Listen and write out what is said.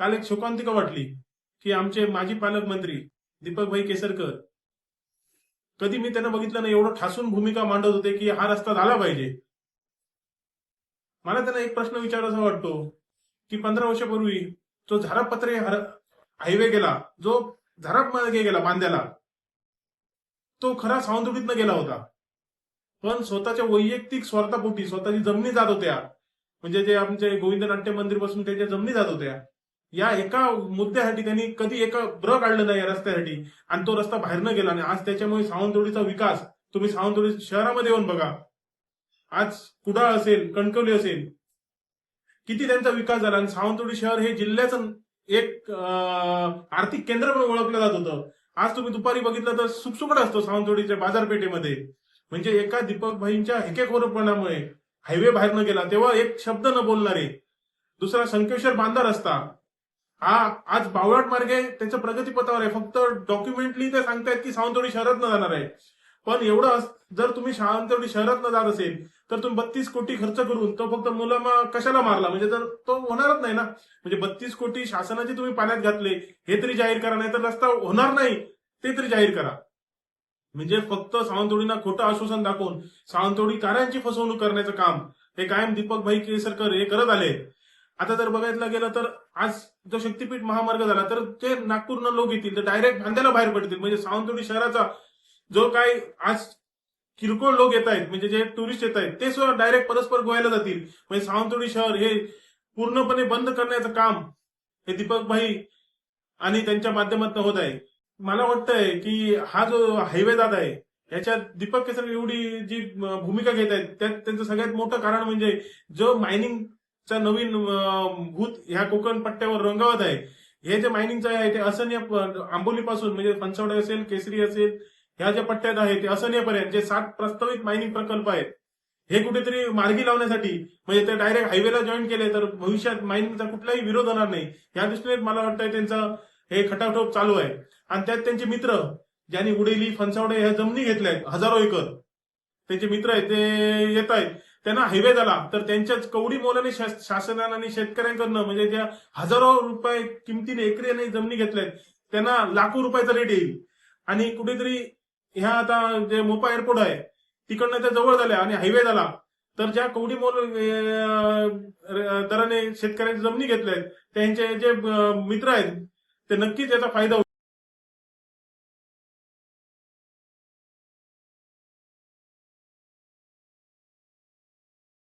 काल एक शोकांतिका वाटली की आमचे माजी पालकमंत्री दीपकभाई केसरकर कधी मी त्यांना बघितलं नाही एवढं ठासून भूमिका मांडत होते की हा रस्ता झाला पाहिजे. मला त्यांना एक प्रश्न विचारायचा वाटतो की पंधरा वर्षापूर्वी जो झारापत्रे हायवे गेला जो झाराप मार्गे गेला बांध्याला तो खरा सावंतवाडीतनं गेला होता. पण स्वतःच्या वैयक्तिक स्वार्थापोटी स्वतःची जमिनी जात होत्या. म्हणजे जे आमचे गोविंद नाट्य मंदिरपासून त्याच्या जमिनी जात होत्या या एका मुद्द्यासाठी त्यांनी कधी एका ब्र काढलं नाही या रस्त्यासाठी. आणि तो रस्ता बाहेरनं गेला आणि आज त्याच्यामुळे सावंतवाडीचा विकास तुम्ही सावंतवाडी शहरामध्ये येऊन बघा. आज कुडाळ असेल कणकवली असेल किती त्यांचा विकास झाला. आणि सावंतवाडी शहर हे जिल्ह्याचं एक आर्थिक केंद्र म्हणून ओळखलं जात होतं. आज तुम्ही दुपारी बघितलं तर सुकसुकड असतो सावंतवाडीच्या बाजारपेठेमध्ये. म्हणजे एका दीपकभाईंच्या हेकेखोरपणामुळे हायवे बाहेर न गेला. तेव्हा एक शब्द न बोलणारे दुसरा संकेश्वर बांधा रस्ता हा आज बावळट मार्गे त्याच्या प्रगतीपथावर आहे. फक्त डॉक्युमेंटली ते सांगतायत की सावंतवाडी शहरात न जाणार आहे. पण एवढं जर तुम्ही सावंतवाडी शहरात न जात असेल तर तुम्ही बत्तीस कोटी खर्च करून तो फक्त मुलामा कशाला मारला? म्हणजे तर तो होणारच नाही ना. म्हणजे बत्तीस कोटी शासनाचे तुम्ही पाण्यात घातले हे तरी जाहीर करा नाही तर रस्ता होणार नाही ते तरी जाहीर करा. म्हणजे फक्त सावंतवाडीना खोटं आश्वासन दाखवून सावंतवाडीकरांची फसवणूक करण्याचं काम हे कायम दीपकभाई केसरकर हे करत आले आता जर बघायला गेलं तर आज जो शक्तीपीठ महामार्ग झाला तर ते नागपूरनं लोक येतील तर डायरेक्ट भांद्याला बाहेर पडतील. म्हणजे सावंतवाडी शहराचा जो काही आज किरकोळ लोक येत आहेत म्हणजे जे टुरिस्ट येत आहेत ते सुद्धा डायरेक्ट परस्पर गोव्याला जातील. म्हणजे सावंतवाडी शहर हे पूर्णपणे बंद करण्याचं काम हे दीपकभाई आणि त्यांच्या माध्यमातून होत आहे. मला वाटतंय की हा जो हायवे जात आहे याच्यात दीपक केसर एवढी जी भूमिका घेत आहेत त्यात त्यांचं सगळ्यात मोठं कारण म्हणजे जो मायनिंग चा नवीन भूत ह्या कोकण पट्ट्यावर रंगावत आहे. हे जे मायनिंगचं आहे ते असहनीय आंबोलीपासून म्हणजे पंचवडे असेल केसरी असेल ह्या ज्या पट्ट्यात आहे ते असन्यपर्यंत जे सात प्रस्तावित मायनिंग प्रकल्प आहेत हे कुठेतरी मार्गी लावण्यासाठी म्हणजे ते डायरेक्ट हायवेला जॉईन केले तर भविष्यात मायनिंगचा कुठलाही विरोध होणार नाही. या दृष्टीने मला वाटतंय त्यांचं हे खटाठोप चालू आहे. आणि त्यात त्यांचे मित्र ज्यांनी उडेली फणसावडे ह्या जमिनी घेतल्या आहेत हजारो एकर. त्यांचे मित्र आहेत ते येत आहेत. त्यांना हायवे झाला तर त्यांच्याच कवडी मोलाने शासनाने आणि शेतकऱ्यांकडनं म्हणजे त्या हजारो रुपये किमतीने एकरी जमिनी घेतल्यात त्यांना लाखो रुपयाचा रेट येईल. आणि कुठेतरी ह्या आता जे मोपा एअरपोर्ट आहे तिकडनं त्या जवळ झाल्या आणि हायवे झाला तर ज्या कवडी मोल दराने शेतकऱ्यांच्या जमिनी घेतल्या त्यांचे जे मित्र आहेत ते नक्कीच याचा फायदा होईल.